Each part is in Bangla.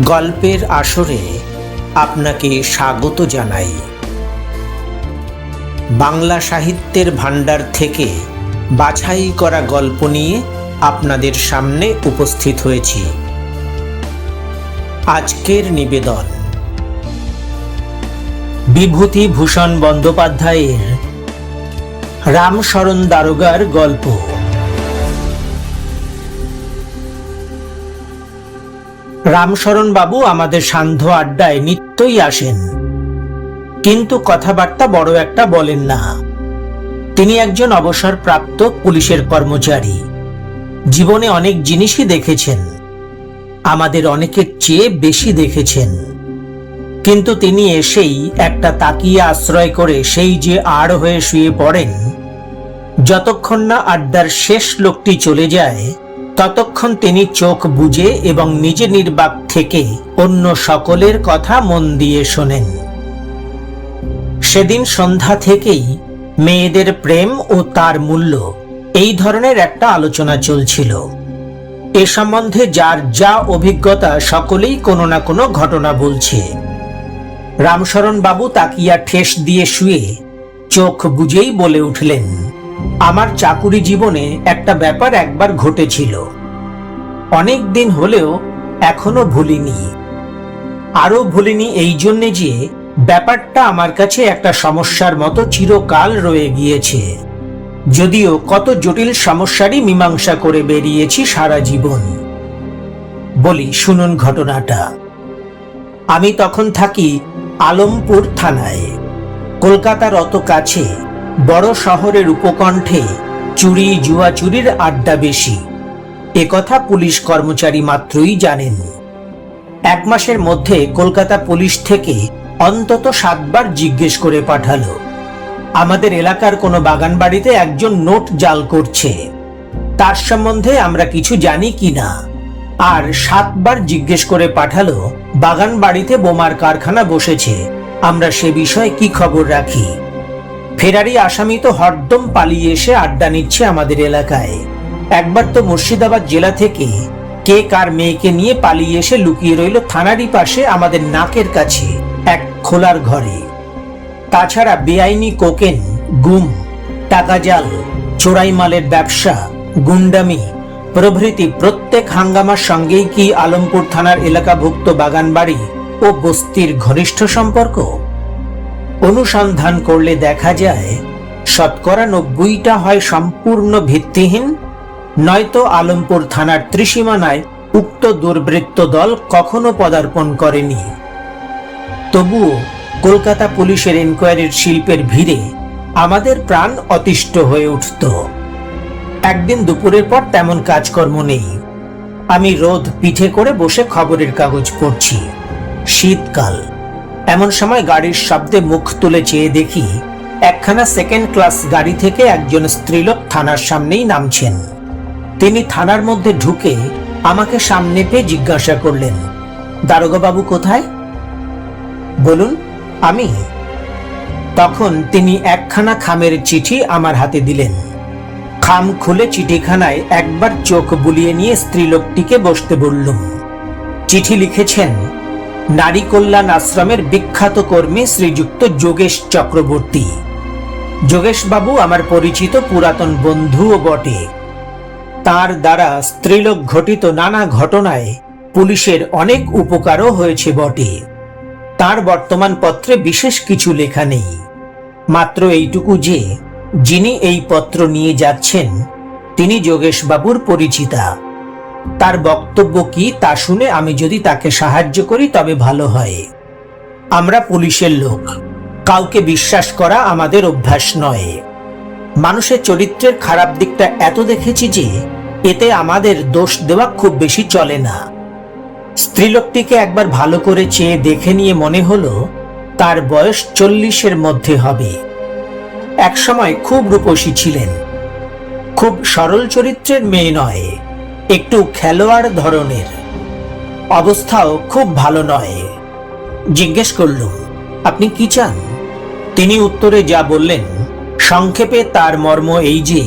গল্পের আসরে আপনাকে স্বাগত জানাই। বাংলা সাহিত্যের ভাণ্ডার থেকে বাছাই করা গল্প নিয়ে আপনাদের সামনে উপস্থিত হয়েছি। আজকের নিবেদন। বিভূতি ভূষণ বন্দ্যোপাধ্যায়ের রামশরণ দারোগার গল্প। রামশরণ বাবু আমাদের সান্ধ্য আড্ডায় নিত্যই আসেন। কিন্তু কথাবার্তা বড় একটা বলেন না। তিনি একজন অবসরপ্রাপ্ত পুলিশের কর্মচারী। জীবনে অনেক জিনিসই দেখেছেন। আমাদের অনেকের চেয়ে বেশি দেখেছেন। কিন্তু তিনি এসেই একটা তাকিয়ে আশ্রয় করে সেই যে আড় হয়ে শুয়ে পড়েন, যতক্ষণ না আড্ডার শেষ লোকটি চলে যায় ততক্ষণ তিনি চোখ বুজে এবং নিজে নির্বাক থেকে অন্য সকলের কথা মন দিয়ে শোনেন। সেদিন সন্ধ্যা থেকেই মেয়েদের প্রেম ও তার মূল্য এই ধরনের একটা আলোচনা চলছিল। এ সম্বন্ধে যার যা অভিজ্ঞতা সকলেই কোনো না কোনো ঘটনা বলছে। রামশরণ বাবু তাকিয়া ঠেস দিয়ে শুয়ে চোখ বুঝেই বলে উঠলেন আমার চাকুরি জীবনে একটা ব্যাপার একবার ঘটেছিল। অনেক দিন হলেও এখনও ভুলিনি। আরও ভুলিনি এই জন্যে যে ব্যাপারটা আমার কাছে একটা সমস্যার মতো চিরকাল রয়ে গিয়েছে। যদিও কত জটিল সমস্যারই মীমাংসা করে বেরিয়েছি সারা জীবন। বলি, শুনুন ঘটনাটা। আমি তখন থাকি আলমপুর থানায়। কলকাতার অত কাছে। বড় শহরের উপকণ্ঠে চুরি জুয়া চুরির আড্ডা বেশি। একথা পুলিশ কর্মচারী মাত্রই জানেন। এক মাসের মধ্যে কলকাতা পুলিশ থেকে অন্তত সাতবার জিজ্ঞেস করে পাঠালো। আমাদের এলাকার কোনো বাগান বাড়িতে একজন নোট জাল করছে। তার সম্বন্ধে আমরা কিছু জানি কি না আর সাতবার জিজ্ঞেস করে পাঠালো বাগান বাড়িতে বোমার কারখানা বসেছে। আমরা সে বিষয়ে কি খবর রাখি? ফেরারি আসামি তো হরদম পালিয়ে এসে আড্ডা নিচ্ছে আমাদের এলাকায়। একবার তো মুর্শিদাবাদ জেলা থেকে কে কার মেয়েকে নিয়ে পালিয়ে এসে লুকিয়ে রইল থানারই পাশে আমাদের নাকের কাছে, এক খোলার ঘরে। তাছাড়া বেআইনি কোকেন, গুম, টাকা জাল, চোরাই মালের ব্যবসা, গুন্ডামি প্রভৃতি প্রত্যেক হাঙ্গামার সঙ্গেই কি আলমপুর থানার এলাকাভুক্ত বাগানবাড়ি ও বস্তির ঘনিষ্ঠ সম্পর্ক? অনুসন্ধান করলে দেখা যায়, শতকরা নব্বইটা হয় সম্পূর্ণ ভিত্তিহীন, নয়তো আলমপুর থানার ত্রিসীমানায় উক্ত দুর্বৃত্ত দল কখনো পদার্পণ করেনি। তবুও কলকাতা পুলিশের এনকোয়ারির শিল্পের ভিড়ে আমাদের প্রাণ অতিষ্ঠ হয়ে উঠত। একদিন দুপুরের পর তেমন কাজকর্ম নেই। আমি রোদ পিঠে করে বসে খবরের কাগজ পড়ছি। শীতকাল। এমন সময় গাড়ির শব্দে মুখ তুলে চেয়ে দেখি একখানা সেকেন্ড ক্লাস গাড়ি থেকে একজন স্ত্রীলোক থানার সামনেই নামছেন। তিনি থানার মধ্যে ঢুকে আমাকে সামনে পেয়ে জিজ্ঞাসা করলেন, দারোগাবাবু কোথায়? বলুন, আমি। তখন তিনি একখানা খামের চিঠি আমার হাতে দিলেন। খাম খুলে চিঠিখানায় একবার চোখ বুলিয়ে নিয়ে স্ত্রীলোকটিকে বসতে বললুম। চিঠি লিখেছেন নারী কল্যাণ আশ্রমের বিখ্যাত কর্মী শ্রীযুক্ত যোগেশ চক্রবর্তী। যোগেশবাবু আমার পরিচিত পুরাতন বন্ধুও বটে। তার দ্বারা স্ত্রীলোক ঘটিত নানা ঘটনায় পুলিশের অনেক উপকারও হয়েছে বটে। তার বর্তমান পত্রে বিশেষ কিছু লেখা নেই। মাত্র এইটুকু যে, যিনি এই পত্র নিয়ে যাচ্ছেন, তিনি যোগেশবাবুর পরিচিতা। তার বক্তব্য কি তা শুনে আমি যদি তাকে সাহায্য করি তবে ভালো হয়। আমরা পুলিশের লোক। কাউকে বিশ্বাস করা আমাদের অভ্যাস নয়। মানুষের চরিত্রের খারাপ দিকটা এত দেখেছি যে এতে আমাদের দোষ দেওয়া খুব বেশি চলে না। স্ত্রীলোকটিকে একবার ভালো করে চেয়ে দেখে নিয়ে মনে হলো তার বয়স চল্লিশের মধ্যে হবে। একসময় খুব রূপসী ছিলেন। খুব সরল চরিত্রের মেয়ে নয়। একটু খেলোয়াড় ধরনের। অবস্থাও খুব ভালো নয়। জিজ্ঞেস করলুম আপনি কি চান? তিনি উত্তরে যা বললেন, সংক্ষেপে তার মর্ম এই যে,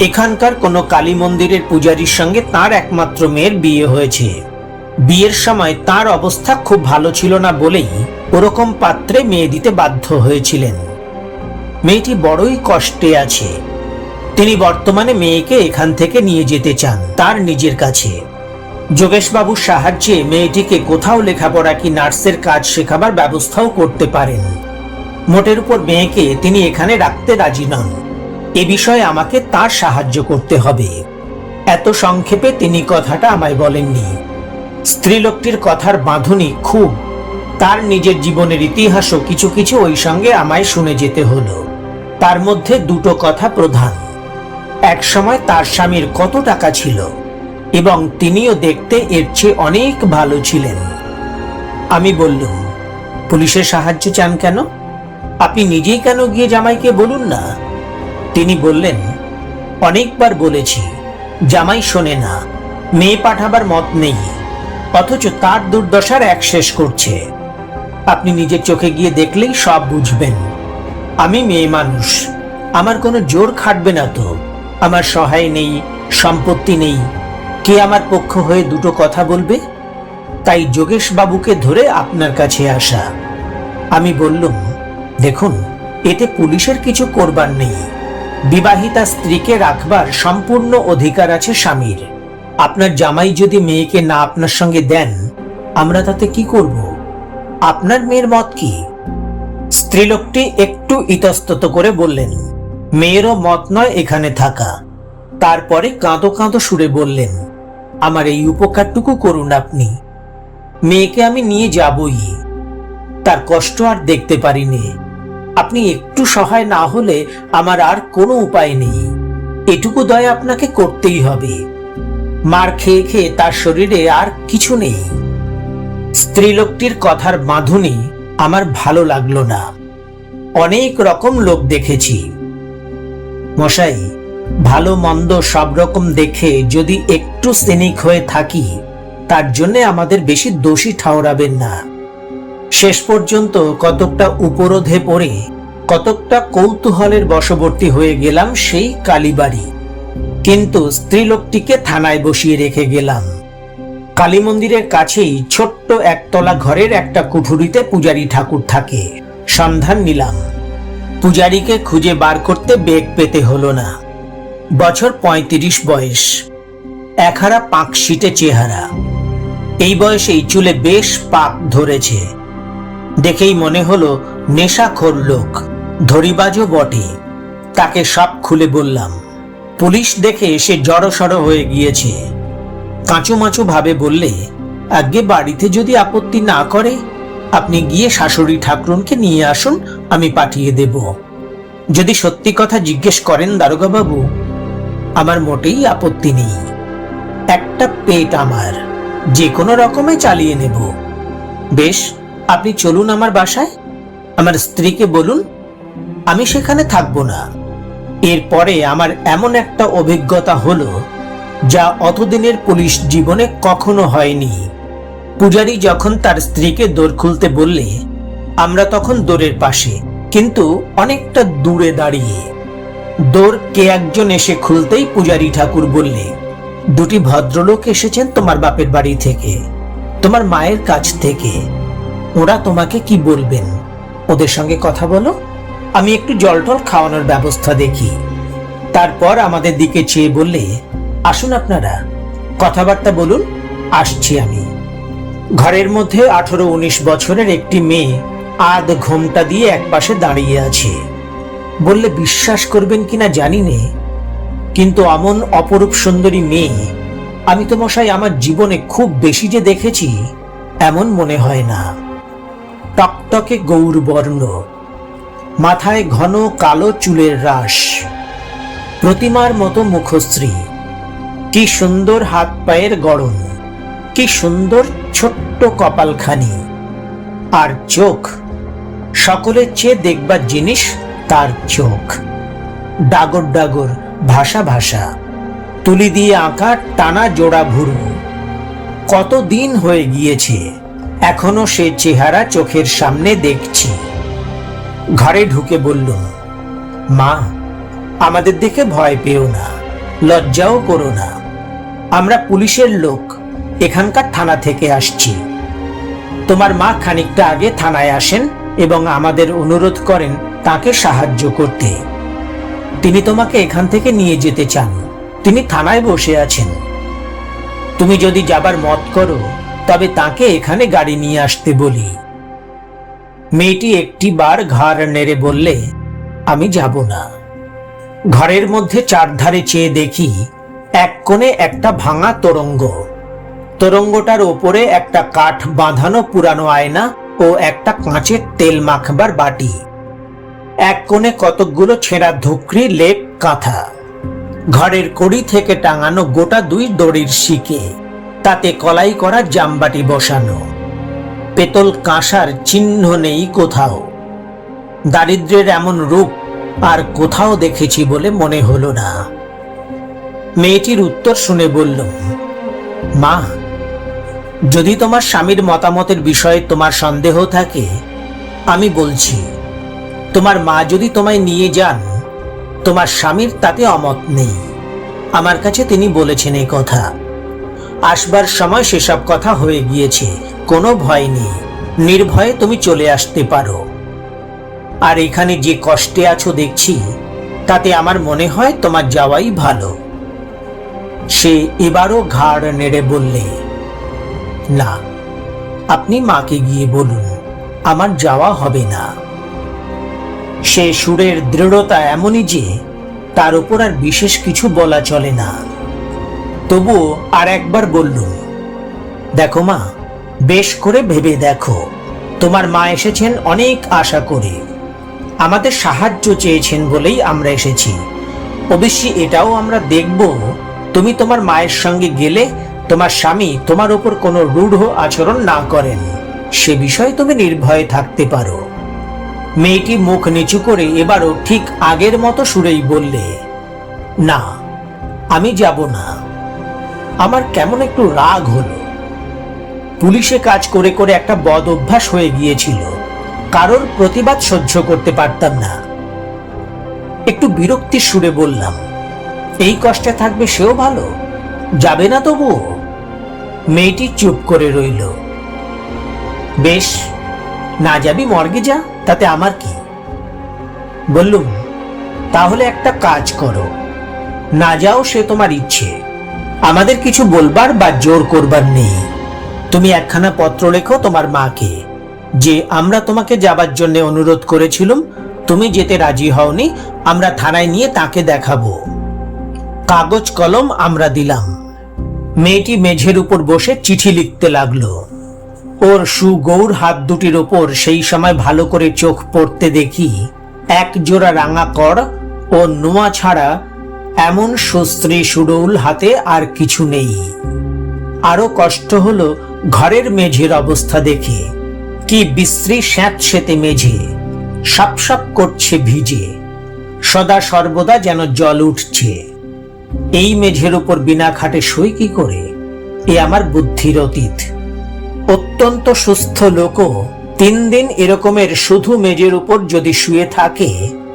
এখানকার কোনো কালী মন্দিরের পূজারীর সঙ্গে তার একমাত্র মেয়ের বিয়ে হয়েছে। বিয়ের সময় তার অবস্থা খুব ভালো ছিল না বলেই ওরকম পাত্রে মেয়ে দিতে বাধ্য হয়েছিলেন। মেয়েটি বড়ই কষ্টে আছে। তিনি বর্তমানে মেয়েকে এখান থেকে নিয়ে যেতে চান, তার নিজের কাছে। যোগেশবাবুর সাহায্যে মেয়েটিকে কোথাও লেখাপড়া কি নার্সের কাজ শেখাবার ব্যবস্থাও করতে পারেন। মোটের উপর মেয়েকে তিনি এখানে রাখতে রাজি নন। এ বিষয়ে আমাকে তার সাহায্য করতে হবে। এত সংক্ষেপে তিনি কথাটা আমায় বলেননি। স্ত্রীলোকটির কথার বাঁধুনি খুব। তার নিজের জীবনের ইতিহাসও কিছু কিছু ওই সঙ্গে আমায় শুনে যেতে হলো। তার মধ্যে দুটো কথা প্রধান। এক সময় তার স্বামীর কত টাকা ছিল, এবং তিনিও দেখতে এর চেয়ে অনেক ভালো ছিলেন। আমি বললুম, পুলিশের সাহায্য চান কেন? আপনি নিজেই কেন গিয়ে জামাইকে বলুন না? তিনি বললেন, অনেকবার বলেছি, জামাই শোনে না, মেয়ে পাঠাবার মত নেই, অথচ তার দুর্দশার এক শেষ করছে। আপনি নিজের চোখে গিয়ে দেখলেই সব বুঝবেন। আমি মেয়ে মানুষ, আমার কোনো জোর খাটবে না তো। আমার সহায় নেই, সম্পত্তি নেই। কে আমার পক্ষ হয়ে দুটো কথা বলবে? তাই যোগেশ বাবুকে ধরে আপনার কাছে আসা। আমি বললুম, দেখুন, এতে পুলিশের কিছু করবার নেই। বিবাহিতা স্ত্রীকে রাখবার সম্পূর্ণ অধিকার আছে স্বামীর। আপনার জামাই যদি মেয়েকে না আপনার সঙ্গে দেন, আমরা তাতে কি করব? আপনার মেয়ের মত কি? স্ত্রীলোকটি একটু ইতস্তত করে বললেন মেয়েরও মত নয় এখানে থাকা। তারপরে কাঁদো কাঁদো সুরে বললেন, আমার এই উপকারটুকু করুন আপনি। মেয়েকে আমি নিয়ে যাবই। তার কষ্ট আর দেখতে পারিনি। আপনি একটু সহায় না হলে আমার আর কোনো উপায় নেই। এটুকু দয়া আপনাকে করতেই হবে। মার খেয়ে খেয়ে তার শরীরে আর কিছু নেই। স্ত্রীলোকটির কথার বাঁধুনি আমার ভালো লাগল না। অনেক রকম লোক দেখেছি। মশাই, ভালো মন্দ সব রকম দেখে যদি একটু সিনিক হয়ে থাকি, তার জন্যে আমাদের বেশি দোষী ঠাওরাবেন না। শেষ পর্যন্ত কতকটা উপরোধে পড়ে, কতকটা কৌতূহলের বশবর্তী হয়ে গেলাম সেই কালীবাড়ি। কিন্তু স্ত্রীলোকটিকে থানায় বসিয়ে রেখে গেলাম। কালী মন্দিরের কাছেই ছোট্ট একতলা ঘরের একটা কুঠুরিতে পূজারী ঠাকুর থাকে। সন্ধান নিলাম। পূজারীকে খুঁজে বার করতে বেগ পেতে হলো না। বছর পঁয়ত্রিশ বয়স। একহারা পাক সিটে চেহারা। এই বয়সেই চুলে বেশ পাক ধরেছে। দেখেই মনে হলো নেশাখোর লোক, ধরিবাজও বটে। তাকে সব খুলে বললাম, পুলিশ দেখে সে জড়সড় হয়ে গিয়েছে। কাঁচুমাচু ভাবে বললে আগে বাড়িতে যদি আপত্তি না করে আপনি গিয়ে শাশুড়ি ঠাকুরনকে নিয়ে আসুন, আমি পাঠিয়ে দেব। যদি সত্যি কথা জিজ্ঞেস করেন দারোগা বাবু আমার মোটেই আপত্তি নেই। একটা পেট আমার, যে কোনো রকমে চালিয়ে নেব। বেশ, আপনি চলুন আমার বাসায়। আমার স্ত্রীকে বলুন, আমি সেখানে থাকব না। এরপরে আমার এমন একটা অভিজ্ঞতা হলো, যা অতদিনের পুলিশ জীবনে কখনো হয়নি। পূজারি যখন তার স্ত্রীকে দোর খুলতে বললে, আমরা তখন দোরের পাশে, কিন্তু অনেকটা দূরে দাঁড়িয়ে। দোর কে একজন এসে খুলতেই পূজারি ঠাকুর বললে, দুটি ভদ্রলোক এসেছেন তোমার বাপের বাড়ি থেকে, তোমার মায়ের কাছ থেকে। ওরা তোমাকে কি বলবেন? ওদের সঙ্গে কথা বলো। আমি একটু জল টল খাওয়ানোর ব্যবস্থা দেখি। তারপর আমাদের দিকে চেয়ে বললে, আসুন আপনারা, কথাবার্তা বলুন, আসছি আমি। ঘরের মধ্যে আঠারো উনিশ বছরের একটি মেয়ে আধ ঘোমটা দিয়ে একপাশে দাঁড়িয়ে আছে। বললে, বিশ্বাস করবেন কিনা জানি নে, কিন্তু অমন অপরূপ সুন্দরী মেয়ে আমি তো মশাই আমার জীবনে খুব বেশি যে দেখেছি, এমন মনে হয় না। টকটকে গৌরবর্ণ, মাথায় ঘন কালো চুলের রাশ, প্রতিমার মতো মুখশ্রী। কি সুন্দর হাত পায়ের গড়ন, কি সুন্দর ছোট্ট কপালখানি। আর চোখ, সকলের চেয়ে দেখবার জিনিস তার চোখ। ডাগর ডাগর, ভাষা ভাষা। তুলি দিয়ে আঁকা টানা জোড়া ভুরু। কত দিন হয়ে গিয়েছে, এখনও সে চেহারা চোখের সামনে দেখছি। ঘরে ঢুকে বলল, মা, আমাদের দেখে ভয় পেও না, লজ্জাও করো না। আমরা পুলিশের লোক এখানকার থানা থেকে আসছি। তোমার মা খানিকটা আগে থানায় আসেন এবং আমাদের অনুরোধ করেন তাকে সাহায্য করতে। তিনি তোমাকে এখান থেকে নিয়ে যেতে চান। তিনি থানায় বসে আছেন। তুমি যদি যাবার মত করো, তবে তাকে এখানে গাড়ি নিয়ে আসতে বলি। মেয়েটি একটি বার ঘাড় নেড়ে বললে, আমি যাব না। ঘরের মধ্যে চারধারে চেয়ে দেখি, এক কোণে একটা ভাঙা তোরঙ্গ। তোরঙ্গটার ওপরে একটা কাঠ বাঁধানো পুরানো আয়না ও একটা কাঁচের তেল মাখবার বাটি। এক কোণে কতকগুলো ছেঁড়া ধুকরি, লেপ, কাঁথা। ঘরের কড়ি থেকে টাঙানো গোটা দুই দড়ির শিকে। তাতে কলাই করা জামবাটি বসানো। পেতল কাঁসার চিহ্ন নেই কোথাও। দারিদ্রের এমন রূপ আর কোথাও দেখেছি বলে মনে হলো না। মেয়েটির উত্তর শুনে বলল মা যদি তোমার স্বামীর মতামতের বিষয়ে তোমার সন্দেহ থাকে, আমি বলছি, তোমার মা যদি তোমায় নিয়ে যান, তোমার স্বামীর তাতে অমত নেই। আমার কাছে তিনি বলেছেন এই কথা। আসবার সময় সেসব কথা হয়ে গিয়েছে, কোনো ভয় নেই, নির্ভয়ে তুমি চলে আসতে পারো। আর এখানে যে কষ্টে আছো দেখছি, তাতে আমার মনে হয় তোমার যাওয়াই ভালো। সে এবারও ঘাড় নেড়ে বললে না, আপনি মাকে গিয়ে বলুন, আমার যাওয়া হবে না। সে সুরের দৃঢ়তা এমনই যে, তার উপর আর বিশেষ কিছু বলা চলে না। তবুও আর একবার বললুম, দেখো মা, বেশ করে ভেবে দেখো, তোমার মা এসেছেন অনেক আশা করে। আমাদের সাহায্য চেয়েছেন বলেই আমরা এসেছি। অবশ্যই এটাও আমরা দেখব, তুমি তোমার মায়ের সঙ্গে গেলে তোমার স্বামী তোমার ওপর কোনো রূঢ় আচরণ না করেন। সে বিষয়ে তুমি নির্ভয়ে থাকতে পারো। মেয়েটি মুখ নিচু করে এবারও ঠিক আগের মতো সুরেই বললে, না, আমি যাব না। আমার কেমন একটু রাগ হলো। পুলিশে কাজ করে করে একটা বদ অভ্যাস হয়ে গিয়েছিল। কারোর প্রতিবাদ সহ্য করতে পারতাম না। একটু বিরক্তির সুরে বললাম, এই কষ্টে থাকবে সেও ভালো। যাবে না তবুও? মেয়েটি চুপ করে রইল। বেশ, না যাবি মর্গে যা, তাতে আমার কি? বললুম, তাহলে একটা কাজ করো। না যাও, সে তোমার ইচ্ছে। আমাদের কিছু বলবার বা জোর করবার নেই। তুমি একখানা পত্র লেখো তোমার মাকে। যে আমরা তোমাকে যাবার জন্য অনুরোধ করেছিলাম, তুমি যেতে রাজি হওনি, আমরা থানায় নিয়ে তাকে দেখাবো। কাগজ কলম আমরা দিলাম। মেয়েটি মেঝের উপর বসে চিঠি লিখতে লাগল। ওর সুগৌর হাত দুটির ওপর সেই সময় ভালো করে চোখ পড়তে দেখি এক জোড়া রাঙা কর ও নোয়া ছাড়া এমন সুস্ত্রী সুডৌল হাতে আর কিছু নেই। আরও কষ্ট হলো ঘরের মেঝের অবস্থা দেখে। কি বিশ্রী স্যাঁতসেতে মেঝে, সাপ সাপ করছে ভিজে। সদা সর্বদা যেন জল উঠছে। এই মেঝের উপর বিনা খাটে সই কি করে? এ আমার বুদ্ধির অতীত। অত্যন্ত সুস্থ লোকও তিন দিন এরকমের শুধু মেজের উপর যদি শুয়ে থাকে,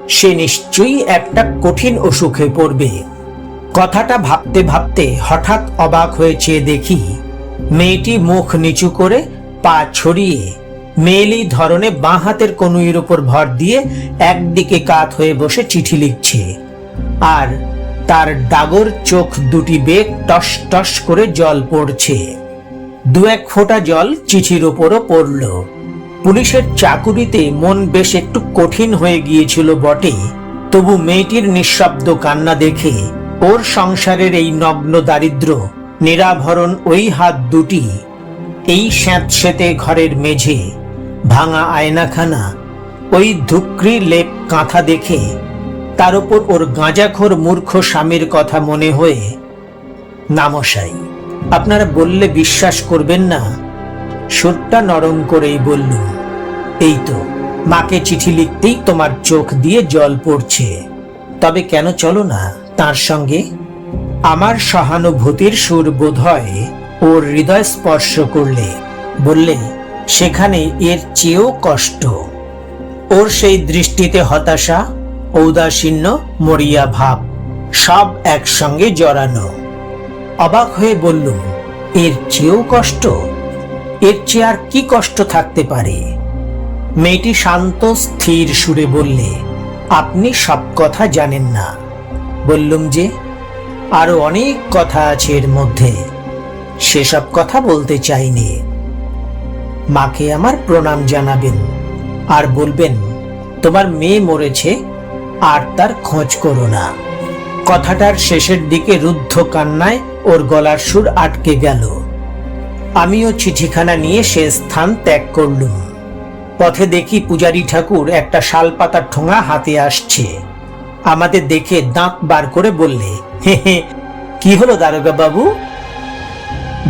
সে নিশ্চয়ই একটা কঠিন অসুখে পড়বে। কথাটা ভাবতে ভাবতে হঠাৎ অবাক হয়েছে দেখি, মেয়েটি মুখ নিচু করে পা ছড়িয়ে মেয়েলি ধরনে বাঁ হাতের কনুইয়ের উপর ভর দিয়ে একদিকে কাত হয়ে বসে চিঠি লিখছে। আর তার ডাগর চোখ দুটি বেগ টস টস করে জল পড়ছে। দু এক ফোঁটা জল চিঠির ওপরও পড়ল। পুলিশের চাকুরিতে মন বেশ একটু কঠিন হয়ে গিয়েছিল বটে। তবু মেয়েটির নিঃশব্দ কান্না দেখে ওর সংসারের এই নগ্ন দারিদ্র, নিরাভরণ ওই হাত দুটি, এই স্যাঁতসেতে ঘরের মেঝে, ভাঙা আয়নাখানা, ওই ধুকরি লেপ কাঁথা দেখে তার উপর ওর গাঁজাখোর মূর্খ স্বামীর কথা মনে হয়ে, নামশাই, আপনারা বললে বিশ্বাস করবেন না? সুরটা নরম করেই বললুম এই তো, মাকে চিঠি লিখতেই তোমার চোখ দিয়ে জল পড়ছে। তবে কেন চলো না তার সঙ্গে? আমার সহানুভূতির সুর বোধ হয় ওর হৃদয় স্পর্শ করলে, বললে, সেখানে এর চেয়েও কষ্ট। ওর সেই দৃষ্টিতে হতাশা ঔদাসীন্য মরিয়া ভাব, সব একসঙ্গে জড়ানো। অবাক হয়ে বললুম, এর চেয়েও কষ্ট? এর চেয়ে আর কি কষ্ট থাকতে পারে? মেয়েটি শান্ত, স্থির সুরে বললে, আপনি সব কথা জানেন না। বললুম যে, আরও অনেক কথা আছে এর মধ্যে। সেসব কথা বলতে চাইনি। মাকে আমার প্রণাম জানাবেন, আর বলবেন, তোমার মেয়ে মরেছে আর তার খোঁজ করো না। কথাটার শেষের দিকে রুদ্ধ কান্নায় ওর গলার সুর আটকে গেল। আমিও চিঠিখানা নিয়ে সে স্থান ত্যাগ করলুম। পথে দেখি পূজারি ঠাকুর একটা শালপাতার ঠোঙা হাতে আসছে। আমাদের দেখে দাঁত বার করে বললে, হে হে, কি হলো দারোগা বাবু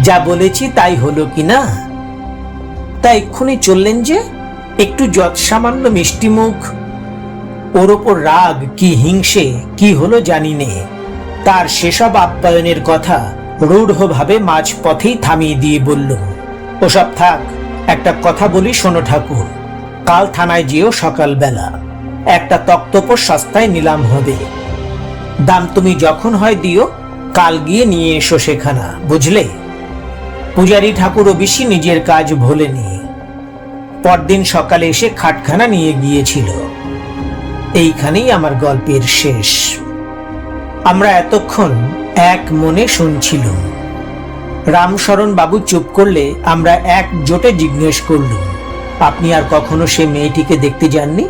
যা বলেছি তাই হলো কি না? তা এক্ষুনি চললেন যে, একটু যৎ সামান্য মিষ্টি মুখ ওর ওপর রাগ কি হিংসে, কি হলো জানি নে। তার সেসব আপ্যায়নের কথা রূঢ়ভাবে মাঝ পথেই থামিয়ে দিয়ে বলল, ওসব থাক, একটা কথা বলি শোনো ঠাকুর। কাল থানায় যেও সকালবেলা। একটা তক্তপোষ সস্তায় নিলাম হবে। দাম তুমি যখন হয় দিও, কাল গিয়ে নিয়ে এসো সেখানা, বুঝলে? পূজারি ঠাকুরও বেশি নিজের কাজ ভোলেনি। পরদিন সকালে এসে খাটখানা নিয়ে গিয়েছিল। এইখানেই আমার গল্পের শেষ। আমরা এতক্ষণ এক মনে শুনছিলাম। রামশরণ বাবু চুপ করলে আমরা এক জোটে জিজ্ঞেস করলুম, আপনি আর কখনো সে মেয়েটিকে দেখতে যাননি?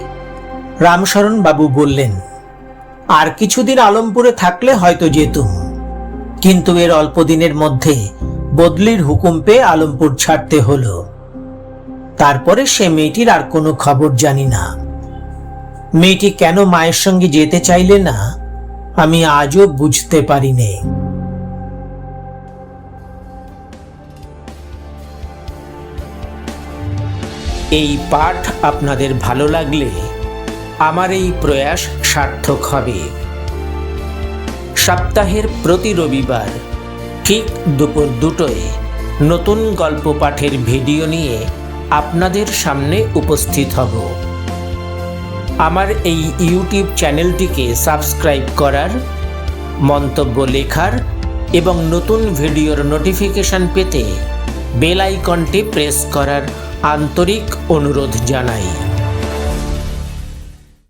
রামশরণ বাবু বললেন, আর কিছুদিন আলমপুরে থাকলে হয়তো যেতুম। কিন্তু এর অল্প দিনের মধ্যে বদলির হুকুম পেয়ে আলমপুর ছাড়তে হলো। তারপরে সে মেয়েটির আর কোনো খবর জানি না। মেয়েটি কেন মায়ের সঙ্গে যেতে চাইলে না, আমি আজও বুঝতে পারিনি। এই পাঠ আপনাদের ভালো লাগলে আমার এই প্রয়াস সার্থক হবে। সপ্তাহের প্রতি রবিবার, ঠিক দুপুর দুটোয় নতুন গল্প পাঠের ভিডিও নিয়ে আপনাদের সামনে উপস্থিত হব। আমার এই ইউটিউব চ্যানেলটিকে সাবস্ক্রাইব করার, মন্তব্য লেখার এবং নতুন ভিডিওর নোটিফিকেশন পেতে বেল আইকনটি প্রেস করার আন্তরিক অনুরোধ জানাই।